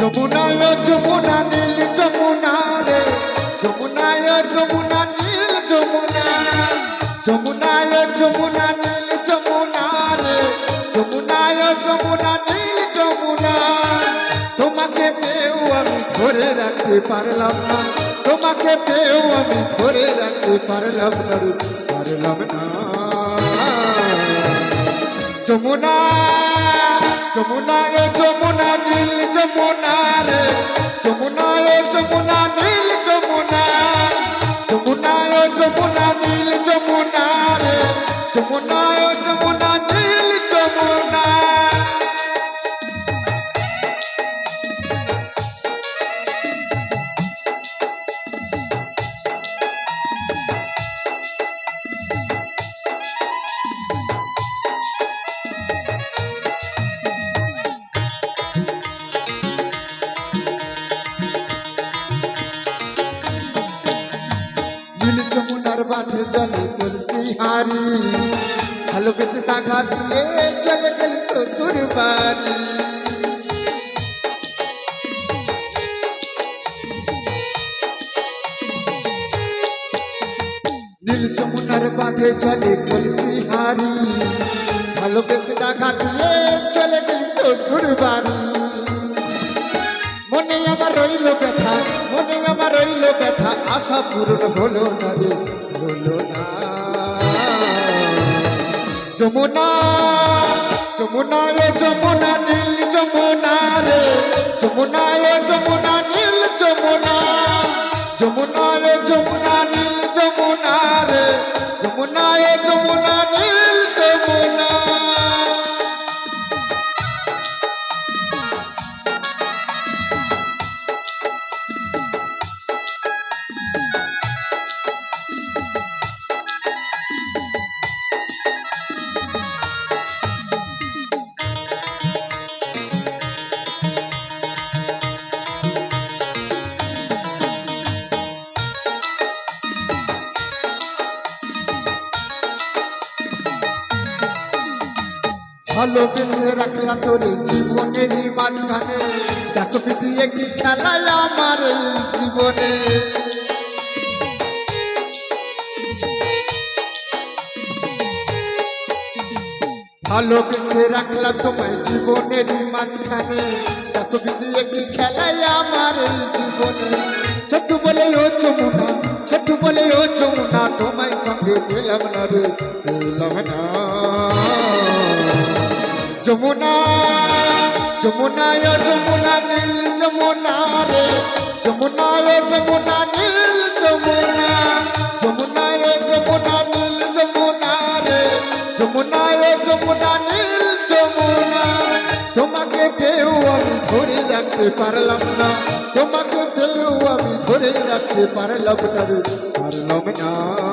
যমুনা যমুনা নীল, যমুনা রে। যমুনা যমুনা নীল, যমুনা। যমুনা যমুনা নীল, যমুনা রে। যমুনা যমুনা নীল, যমুনা। তোমাকে পেয়েও আমি ধরে রাখতে পারলাম না। তোমাকে পেয়েও আমি ধরে রাখতে পারলাম না পারলাম না। যমুনা যমুনা যমুনা যমুনা রে যমুনা জলে তুলসী হারি ভালোবেসে টাকা দিয়ে চলে গেল শ্বশুর বাড়ি। নীল যমুনার বাঁধে জলে তুলসী হারি ভালোবেসে টাকা চলে গেল শ্বশুর বাড়ি। মনে আমার রইল পূরণ হলো না রে হলো না। যমুনা যমুনা ও যমুনা নীল, যমুনা রে। যমুনা ও যমুনা নীল, যমুনা। যমুনা নীল যমুনা ভালোবেসে রাখলা তোর জীবনেরই মাঝখানে। দেখো দিয়ে কি খেলায় আমার জীবনে। ভালোবেসে রাখলাম তোমায় জীবনেরই মাঝখানে। দেখো দিয়ে কি খেলায় আমার জীবনে। ছোট্ট বলে ও চমুনা ছোট্ট বলে ও চমুনা তোমায় সঙ্গে পেলাম না রে, পেলাম না। যমুনা যমুনায় যমুনা নীল, যমুনা রে। যমুনায় যমুনা নীল, যমুনা। যমুনায় যমুনা নীল, যমুনা রে। যমুনায় যমুনা নীল, যমুনা। তোমাকে পেয়েও আমি ধরে রাখতে পারলাম না। তোমাকে পেয়েও আমি ধরে রাখতে পারলাম না রে। পারলাম না।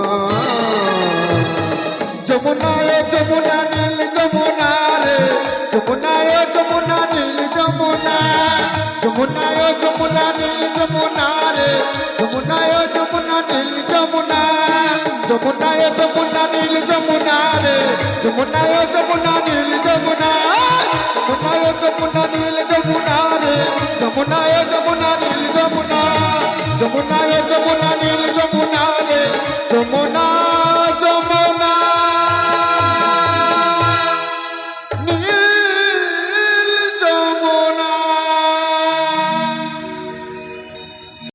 যমুনায় যমুনা নীল, যমুনা রে। যমুনায় যমুনা নীল, যমুনা। যমুনায় যমুনা নীল, যমুনা রে। যমুনায় যমুনা নীল, যমুনা। যমুনায় যমুনা নীল, যমুনা রে। যমুনায় যমুনা নীল, যমুনা। যমুনায় যমুনা নীল, যমুনা রে। যমুনা